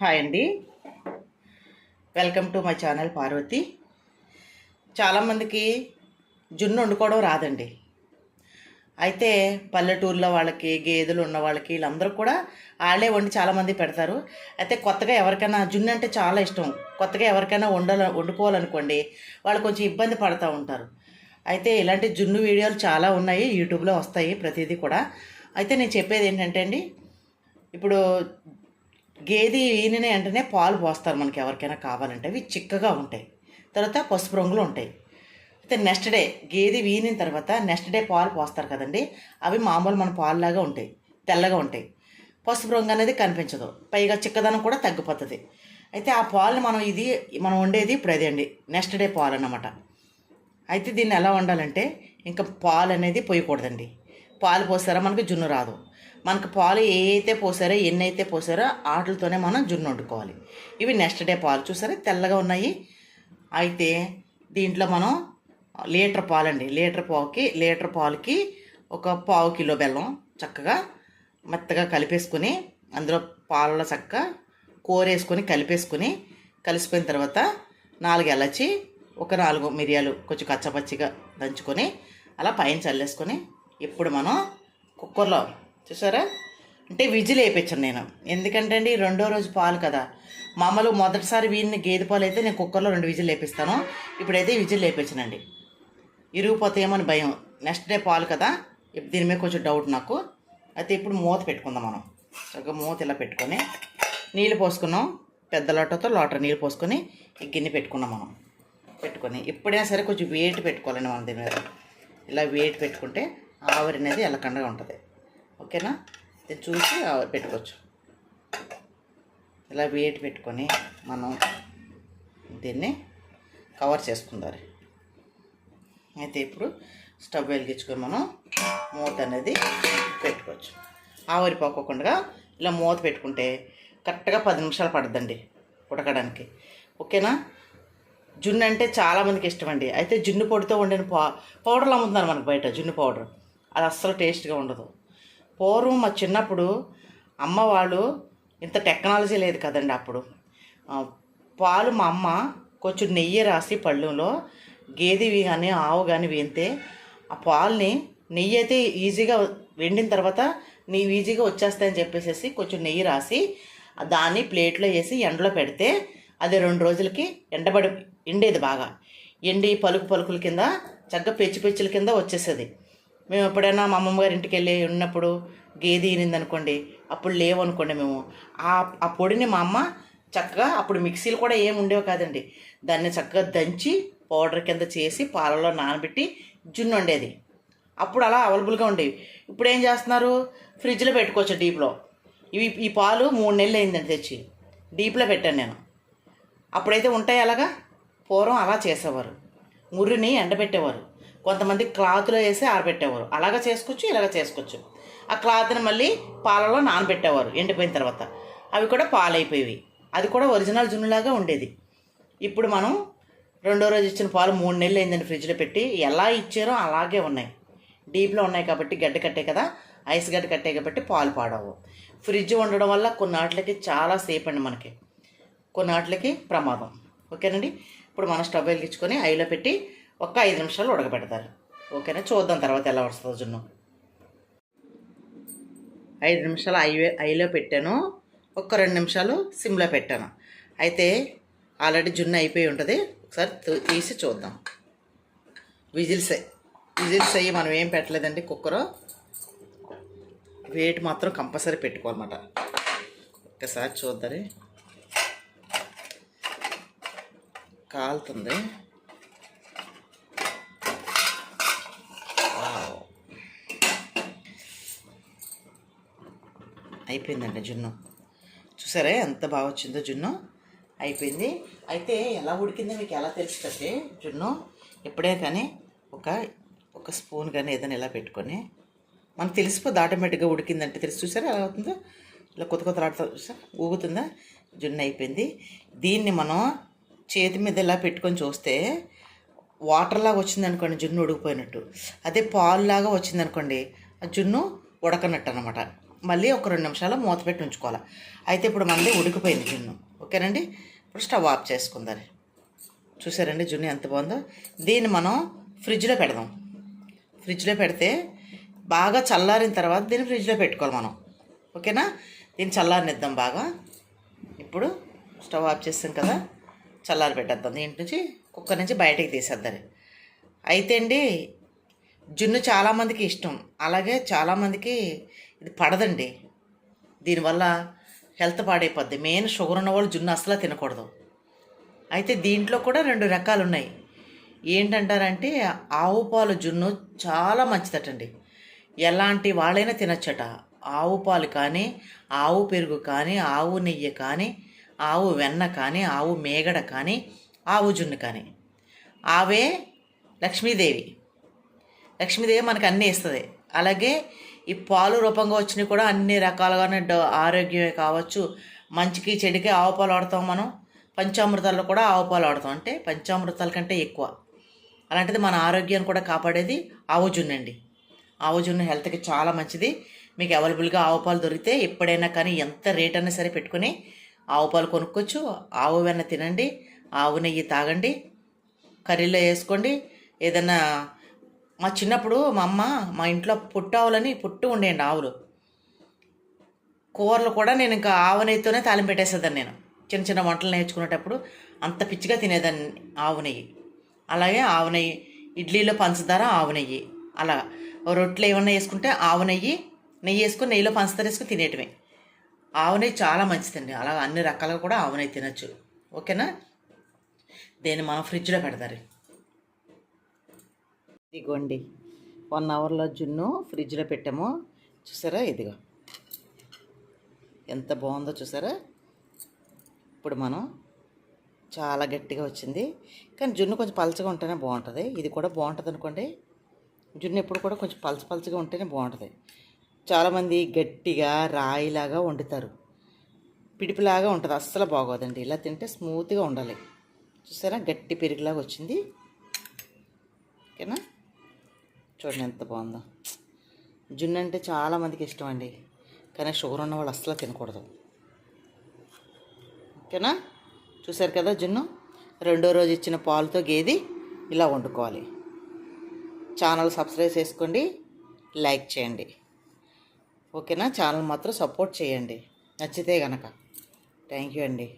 Hi అండి. Welcome to my channel Parvathi. చాలామందికి జున్ను వండుకోవడం రాదండి. అయితే పల్లెటూరులో వాళ్ళకి గేదెలు ఉన్న వాళ్ళకి వీళ్ళందరూ కూడా వాళ్ళే వండి చాలామంది పెడతారు. అయితే కొత్తగా ఎవరికైనా జున్ను అంటే చాలా ఇష్టం. కొత్తగా ఎవరికైనా వండాల వండుకోవాలనుకోండి వాళ్ళు కొంచెం ఇబ్బంది పడుతూ ఉంటారు. అయితే ఇలాంటి జున్ను వీడియోలు చాలా ఉన్నాయి. యూట్యూబ్లో వస్తాయి ప్రతిదీ కూడా. అయితే నేను చెప్పేది ఏంటంటే అండి ఇప్పుడు గేదె ఈనిన వెంటనే పాలు పోస్తారు మనకి ఎవరికైనా కావాలంటే. అవి చిక్కగా ఉంటాయి. తర్వాత పసుపు రంగులు ఉంటాయి. అయితే నెక్స్ట్ డే గేదె వీనిన తర్వాత నెక్స్ట్ డే పాలు పోస్తారు కదండి. అవి మామూలు మన పాలులాగా ఉంటాయి. తెల్లగా ఉంటాయి. పసుపు రంగు అనేది కనిపించదు. పైగా చిక్కదనం కూడా తగ్గిపోతుంది. అయితే ఆ పాలు మనం ఇది మనం వండేది ఇప్పుడు అదే అండి. నెక్స్ట్ డే పాలు అన్నమాట. అయితే దీన్ని ఎలా వండాలంటే ఇంకా పాలు అనేది పోయకూడదండి. పాలు పోస్తారా? మనకు జున్ను రాదు. మనకు పాలు ఏ అయితే పోసారో ఎన్ని అయితే పోసారో వాటితోనే మనం జున్ను వండుకోవాలి. ఇవి నెక్స్ట్ డే పాలు. చూసారా? తెల్లగా ఉన్నాయి. అయితే దీంట్లో మనం లీటర్ పాలండి. లీటర్ పావుకి లీటర్ పాలుకి ఒక పావు కిలో బెల్లం చక్కగా మెత్తగా కలిపేసుకుని అందులో పాలలో చక్క కూరేసుకొని కలిపేసుకుని కలిసిపోయిన తర్వాత నాలుగు ఎలచి ఒక నాలుగు మిరియాలు కొంచెం కచ్చపచ్చిగా దంచుకొని అలా పైన చల్లేసుకొని ఇప్పుడు మనం కుక్కర్లో చూసారా? అంటే విజిల్ వేయించాను నేను. ఎందుకంటే అండి రెండో రోజు పాలు కదా. మామూలు మొదటిసారి వీడిని గేదె పాలు అయితే నేను కుక్కర్లో రెండు విజిల్ వేపిస్తాను. ఇప్పుడైతే విజిల్ వేయించానండి. ఇరిగిపోతాయేమో అని భయం. నెక్స్ట్ డే పాలు కదా. ఇప్పుడు దీని మీద కొంచెం డౌట్ నాకు. అయితే ఇప్పుడు మూత పెట్టుకుందాం మనం. ఒక మూత ఇలా పెట్టుకొని నీళ్ళు పోసుకున్నాం. పెద్ద లోటతో లోటర్ నీళ్ళు పోసుకొని ఈ గిన్నె పెట్టుకున్నాం మనం. పెట్టుకొని ఎప్పుడైనా సరే కొంచెం వెయిట్ పెట్టుకోవాలండి మనం దీని మీద. ఇలా వెయిట్ పెట్టుకుంటే ఆవిరి అనేది ఎల్లకండగా ఉంటుంది. ఓకేనా? ఇది చూసి పెట్టుకోవచ్చు. ఇలా వేడి పెట్టుకొని మనం దీన్ని కవర్ చేసుకుందాలి అయితే ఇప్పుడు స్టవ్ వెలిగించుకొని మనం మూత అనేది పెట్టుకోవచ్చు. ఆవిరిపోకుండా ఇలా మూత పెట్టుకుంటే కరెక్ట్గా పది నిమిషాలు పడద్దండి ఉడకడానికి. ఓకేనా? జున్ను అంటే చాలామందికి ఇష్టం అండి అయితే జున్ను పొడితో వండిన పా పౌడర్లు అమ్ముతున్నారు మనకు బయట జున్ను పౌడర్. అది అస్సలు టేస్ట్గా ఉండదు. పూర్వం మా చిన్నప్పుడు అమ్మ వాళ్ళు ఇంత టెక్నాలజీ లేదు కదండి అప్పుడు. పాలు మా అమ్మ కొంచెం నెయ్యి రాసి పళ్ళులో గేదెవి కానీ ఆవు కానీ వేంతే ఆ పాలని నెయ్యి అయితే ఈజీగా వెండిన తర్వాత నీవు ఈజీగా వచ్చేస్తాయని చెప్పేసి కొంచెం నెయ్యి రాసి దాన్ని ప్లేట్లో వేసి ఎండలో పెడితే అది రెండు రోజులకి ఎండబడి ఎండేది బాగా. ఎండి పలుకు పలుకుల కింద చక్కగా పెచ్చు పెచ్చుల కింద వచ్చేసేది. మేము ఎప్పుడైనా మా అమ్మమ్మ గారి ఇంటికి వెళ్ళి ఉన్నప్పుడు గేదె ఈనింది అనుకోండి అప్పుడు లేవు అనుకోండి మేము. ఆ ఆ పొడిని మా అమ్మ చక్కగా అప్పుడు మిక్సీలు కూడా ఏమి ఉండేవి కాదండి. దాన్ని చక్కగా దంచి పౌడర్ కింద చేసి పాలలో నానబెట్టి జున్ను వండేది. అప్పుడు అలా అవైలబుల్గా ఉండేవి. ఇప్పుడు ఏం చేస్తున్నారు? ఫ్రిడ్జ్లో పెట్టుకోవచ్చు డీప్లో. ఇవి ఈ పాలు మూడు నెలలు అయిందండి తెచ్చి. డీప్లో పెట్టాను నేను. అప్పుడైతే ఉంటాయి అలాగా? పూర్వం అలా చేసేవారు. ముర్రిని ఎండబెట్టేవారు. కొంతమంది క్లాత్లో వేసి ఆరబెట్టేవారు. అలాగా చేసుకోవచ్చు ఇలాగ చేసుకోవచ్చు. ఆ క్లాత్ని మళ్ళీ పాలలో నానబెట్టేవారు ఎండిపోయిన తర్వాత. అవి కూడా పాలైపోయేవి. అది కూడా ఒరిజినల్ జున్నులాగా ఉండేది. ఇప్పుడు మనం రెండో రోజు ఇచ్చిన పాలు మూడు నెలలు అయిందండి ఫ్రిడ్జ్లో పెట్టి. ఎలా ఇచ్చారో అలాగే ఉన్నాయి. డీప్లో ఉన్నాయి కాబట్టి గడ్డ కట్టే కదా ఐస్ గడ్డ కట్టే కాబట్టి పాలు పాడవు. ఫ్రిడ్జ్ ఉండడం వల్ల కొన్నాట్లకి చాలా సేపు అండి మనకి. కొన్నాట్లకి ప్రమాదం. ఓకేనండి? ఇప్పుడు మనం స్టవ్ వెలిగించుకొని ఐలో పెట్టి ఒక ఐదు నిమిషాలు ఉడకబెడతారు. ఓకేనా? చూద్దాం తర్వాత ఎలా వస్తుందో జున్ను. ఐదు నిమిషాలు ఐ ఐలో పెట్టాను. ఒక రెండు నిమిషాలు సిమ్లో పెట్టాను. అయితే ఆల్రెడీ జున్ను అయిపోయి ఉంటుంది. ఒకసారి తీసి చూద్దాం. విజిల్స్ అయ్యి- విజిల్స్ అయ్యి మనం ఏం పెట్టలేదండి కుక్కర్? వెయిట్ మాత్రం కంపల్సరీ పెట్టుకోవాలన్నమాట. ఒక్కసారి చూద్దాం కాలుతుంది. అయిపోయిందండి జున్ను. చూసారా ఎంత బాగా వచ్చిందో జున్ను? అయిపోయింది. అయితే ఎలా ఉడికిందో మీకు ఎలా తెలుస్తుంది జున్ను? ఎప్పుడే కానీ ఒక ఒక స్పూన్ కానీ ఏదైనా ఇలా పెట్టుకొని మనకు తెలిసిపోద్ది ఆటోమేటిక్గా ఉడికిందంటే. తెలిసి చూసారా ఎలా అవుతుందో? ఇలా కొత్త కొత్త ఆడతా చూసారా? ఊగుతుందా? జున్ను అయిపోయింది. దీన్ని మనం చేతి మీద ఇలా పెట్టుకొని చూస్తే వాటర్లాగా వచ్చిందనుకోండి జున్ను ఉడికిపోయినట్టు. అదే పాలు లాగా వచ్చింది అనుకోండి ఆ జున్ను ఉడకనట్టు అనమాట మళ్ళీ ఒక రెండు నిమిషాలు మూత పెట్టి ఉంచుకోవాలి. అయితే ఇప్పుడు మళ్ళీ ఉడికిపోయింది జున్ను. ఓకేనండి? ఇప్పుడు స్టవ్ ఆఫ్ చేసుకుందాం. చూసారండి జున్ను ఎంత బాగుందో? దీన్ని మనం ఫ్రిడ్జ్లో పెడదాం. ఫ్రిడ్జ్లో పెడితే బాగా చల్లారిన తర్వాత దీన్ని ఫ్రిడ్జ్లో పెట్టుకోవాలి మనం. ఓకేనా? దీన్ని చల్లారనిద్దాం బాగా. ఇప్పుడు స్టవ్ ఆఫ్ చేస్తాం కదా? చల్లారి పెట్టేద్దాం. దీంట్ నుంచి కుక్కర్ నుంచి బయటకి తీసేద్దాం. అయితే అండి జున్ను చాలామందికి ఇష్టం. అలాగే చాలామందికి ఇది పడదండి. దీనివల్ల హెల్త్ పాడైపోద్ది. మెయిన్ షుగర్ ఉన్న వాళ్ళు జున్ను అసలు తినకూడదు. అయితే దీంట్లో కూడా రెండు రకాలు ఉన్నాయి ఏంటంటారంటే ఆవు పాలు జున్ను చాలా మంచిదటండి. ఎలాంటి వాళ్ళైనా తినచ్చట. ఆవు పాలు కానీ ఆవు పెరుగు కానీ ఆవు నెయ్యి కానీ ఆవు వెన్న కానీ ఆవు మేగడ కానీ ఆవు జున్ను కానీ. ఆవే లక్ష్మీదేవి. లక్ష్మీదేవి మనకు అన్నీ ఇస్తుంది. అలాగే ఈ పాలు రూపంగా వచ్చినవి కూడా అన్ని రకాలుగానే డ- ఆరోగ్యమే కావచ్చు. మంచికి చెడుకి ఆవు పాలు వాడతాం మనం. పంచామృతాల్లో కూడా ఆవు పాలు వాడతాం అంటే పంచామృతాల కంటే ఎక్కువ. అలాంటిది మన ఆరోగ్యాన్ని కూడా కాపాడేది ఆవు జున్ను అండి ఆవు జున్ను హెల్త్కి చాలా మంచిది. మీకు అవైలబుల్గా ఆవు పాలు దొరికితే ఎప్పుడైనా కానీ ఎంత రేట్ అయినా సరే పెట్టుకుని ఆవు పాలు కొనుక్కోవచ్చు. ఆవు వెన్న తినండి. ఆవు నెయ్యి తాగండి. కర్రీలో వేసుకోండి. ఏదైనా మా చిన్నప్పుడు మా అమ్మ మా ఇంట్లో పుట్టావులని పుట్టు ఉండేయండి ఆవులు. కూరలు కూడా నేను ఇంకా ఆవునెయ్యితోనే తాలింపు పెట్టేసేదాన్ని నేను. చిన్న చిన్న వంటలు నేర్చుకునేటప్పుడు అంత పిచ్చిగా తినేదాన్ని ఆవు నెయ్యి. అలాగే ఆవు నెయ్యి ఇడ్లీలో పంచదార ఆవు నెయ్యి. అలా రొట్టెలు ఏమన్నా వేసుకుంటే ఆవు నెయ్యి నెయ్యి వేసుకుని నెయ్యిలో పంచదార వేసుకుని తినేయటమే ఆవు నెయ్యి చాలా మంచిదండి. అలా అన్ని రకాలుగా కూడా ఆవు నెయ్యి తినచ్చు. ఓకేనా? దేన్ని మనం ఫ్రిడ్జ్లో పెడతారు. ఇదిగోండి వన్ అవర్లో జున్ను ఫ్రిడ్జ్లో పెట్టాము. చూసారా? ఇదిగో. ఎంత బాగుందో చూసారా? ఇప్పుడు మనం చాలా గట్టిగా వచ్చింది. కానీ జున్ను కొంచెం పలచగా ఉంటేనే బాగుంటుంది. ఇది కూడా బాగుంటుంది అనుకోండి. జున్ను ఎప్పుడు కూడా కొంచెం పలచ పలచగా ఉంటేనే బాగుంటుంది. చాలామంది గట్టిగా రాయిలాగా వండుతారు. పిడిపిలాగా ఉంటుంది. అస్సలు బాగోదండి. ఇలా తింటే స్మూత్గా ఉండాలి. చూసారా? గట్టి పెరుగులాగా వచ్చింది. ఓకేనా? చూడండి ఎంత బాగుందో. జున్ను అంటే చాలామందికి ఇష్టం అండి. కానీ షుగర్ ఉన్న వాళ్ళు అస్సలు తినకూడదు. ఓకేనా? చూసారు కదా జున్ను? రెండో రోజు ఇచ్చిన పాలతో గేది ఇలా వండుకోవాలి. ఛానల్ సబ్స్క్రైబ్ చేసుకోండి. లైక్ చేయండి. ఓకేనా? ఛానల్ మాత్రం సపోర్ట్ చేయండి. నచ్చితే కనుక థ్యాంక్ యూ అండి.